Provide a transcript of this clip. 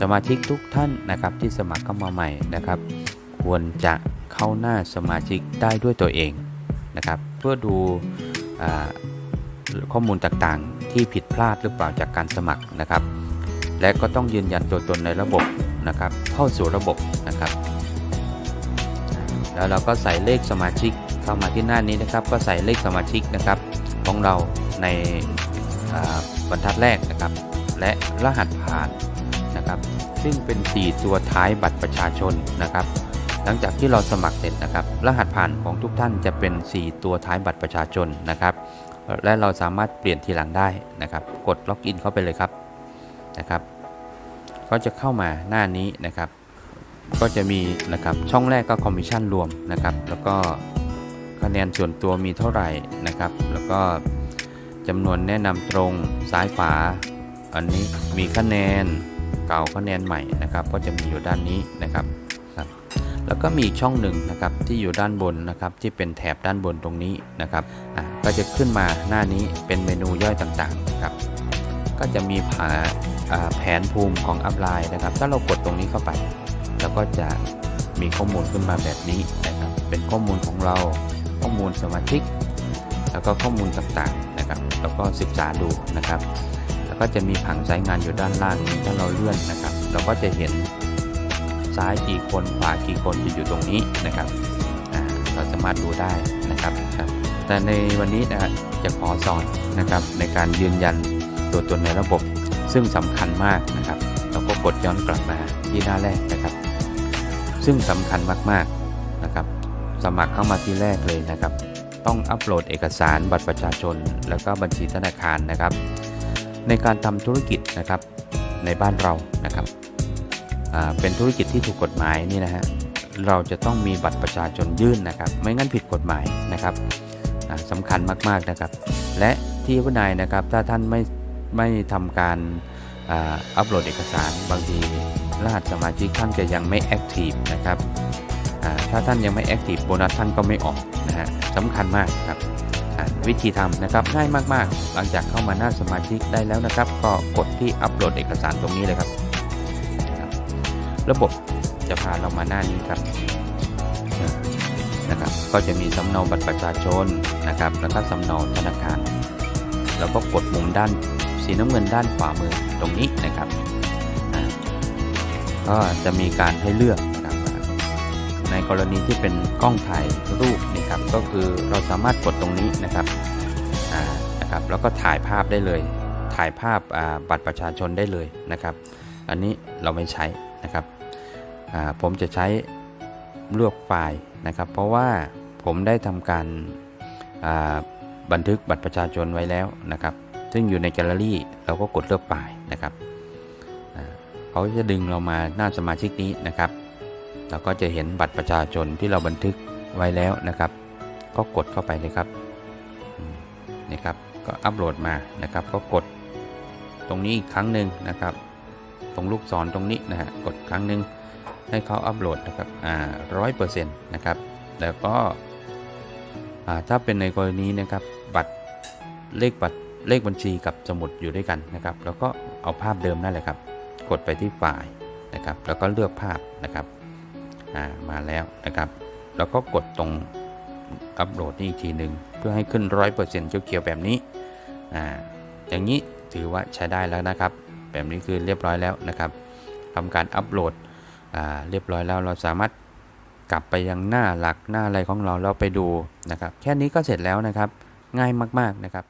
สมาชิกทุกท่านนะครับที่สมัครเข้ามาใหม่นะครับ ควรจะเข้าหน้าสมาชิกได้ด้วยตัวเองนะครับ เพื่อดูอข้อมูลต่างๆ ที่ผิดพลาดหรือเปล่าจากการสมัครนะครับ และก็ต้องยืนยันตัวตนในระบบนะครับ เข้าสู่ระบบนะครับ แล้วเราก็ใส่เลขสมาชิกเข้ามาที่หน้านี้นะครับ ก็ใส่เลขสมาชิกนะครับของเราในบรรทัดแรกนะครับ และรหัสผ่าน นะครับ ซึ่งเป็น 4 ตัวท้ายบัตรประชาชนนะครับ หลังจากที่เราสมัครเสร็จนะครับ รหัสผ่านของทุกท่านจะเป็น 4 ตัวท้ายบัตรประชาชนนะครับ และเราสามารถเปลี่ยนทีหลังได้นะครับ กดล็อกอินเข้าไปเลยครับนะครับ ก็จะเข้ามาหน้านี้นะครับ ก็จะมีนะครับช่องแรกก็คอมมิชชั่นรวมนะครับ แล้วก็คะแนนส่วนตัวมีเท่าไหร่นะครับ แล้วก็จำนวนแนะนำตรงซ้ายขวา อันนี้มีคะแนน เก่าคะแนนใหม่นะครับ ก็จะมีอยู่ด้านนี้นะครับครับแล้วก็มีอีกช่องหนึ่งนะครับที่อยู่ด้านบนนะครับที่เป็นแถบด้านบนตรงนี้นะครับอ่าก็จะขึ้นมาหน้านี้เป็นเมนูย่อยต่างๆนะครับก็จะมีผาอ่าแผนภูมิของอัพไลน์นะครับ ถ้าเรากดตรงนี้เข้าไปแล้วก็จะมีข้อมูลขึ้นมาแบบนี้นะครับ เป็นข้อมูลของเราข้อมูลสมาชิก แล้วก็ข้อมูลต่างๆนะครับ แล้วก็ศึกษาดูนะครับ แล้วก็จะมีผังสายงานอยู่ด้านล่างนี้ถ้าเราเลื่อนนะครับ เราก็จะเห็นซ้ายกี่คนขวากี่คนที่อยู่ตรงนี้นะครับเราสามารถดูได้นะครับ แต่ในวันนี้นะจะขอสอนนะครับในการยืนยันตัวตนในระบบ ซึ่งสำคัญมากนะครับ เราก็กดย้อนกลับมาที่หน้าแรกนะครับ ซึ่งสำคัญมากๆนะครับ สมัครเข้ามาที่แรกเลยนะครับ ต้องอัปโหลดเอกสารบัตรประชาชน แล้วก็บัญชีธนาคารนะครับ ในการทำธุรกิจนะครับในบ้านเรานะครับเป็นธุรกิจที่ถูกกฎหมายนี่นะฮะเราจะต้องมีบัตรประชาชนยื่นนะครับ ไม่งั้นผิดกฎหมายนะครับอ่าสำคัญมากๆนะครับ และที่วินัยนะครับถ้าท่านไม่ไม่ทำการอัปโหลดเอกสารบางทีรหัสสมาชิกท่านจะยังไม่แอคทีฟนะครับถ้าท่านยังไม่แอคทีฟโบนัสท่านก็ไม่ออกนะฮะสำคัญมากครับ วิธีทำนะครับง่ายมากๆ หลังจากเข้ามาหน้าสมาชิกได้แล้วนะครับ ก็กดที่อัปโหลดเอกสารตรงนี้เลยครับ ระบบจะพาเรามาหน้านี้ครับนะครับ ก็จะมีสำเนาบัตรประชาชนนะครับ แล้วก็สำเนาธนาคาร แล้วก็กดมุมด้านสีน้ำเงินด้านขวามือตรงนี้นะครับก็จะมีการให้เลือก ในกรณีที่เป็นกล้องถ่ายรูปนี่ครับก็คือเราสามารถกดตรงนี้นะครับอ่านะครับแล้วก็ถ่ายภาพได้เลย ถ่ายภาพบัตรประชาชนได้เลยนะครับ อันนี้เราไม่ใช้นะครับผมจะใช้เลือกไฟล์นะครับ เพราะว่าผมได้ทำการบันทึกบัตรประชาชนไว้แล้วนะครับ ซึ่งอยู่ในแกลเลอรี่เราก็กดเลือกไฟล์นะครับเขาจะดึงเรามาหน้าสมาชิกนี้นะครับ เราก็จะเห็นบัตรประชาชนที่เราบันทึกไว้แล้วนะครับ ก็กดเข้าไปเลยครับนี่ครับก็อัปโหลดมานะครับ ก็กดตรงนี้อีกครั้งหนึ่งนะครับ ตรงลูกศรตรงนี้นะฮะกดครั้งหนึ่งให้เขาอัปโหลดนะครับอ่าร้อยเปอร์เซ็นต์นะครับแล้วก็อ่าถ้าเป็นในกรณีนะครับบัตรเลขบัตรเลขบัญชีกับสมุดอยู่ด้วยกันนะครับ แล้วก็เอาภาพเดิมนั่นแหละครับ กดไปที่ไฟล์นะครับ แล้วก็เลือกภาพนะครับ มาแล้วนะครับ แล้วก็กดตรงอัปโหลดนี่อีกทีหนึ่งเพื่อให้ขึ้น 100%เขียวๆแบบนี้อ่าอย่างนี้ถือว่าใช้ได้แล้วนะครับ แบบนี้คือเรียบร้อยแล้วนะครับทำการอัปโหลดอ่าเรียบร้อยแล้วเราสามารถกลับไปยังหน้าหลักหน้าอะไรของเราเราไปดูนะครับ แค่นี้ก็เสร็จแล้วนะครับ ง่ายมากๆนะครับ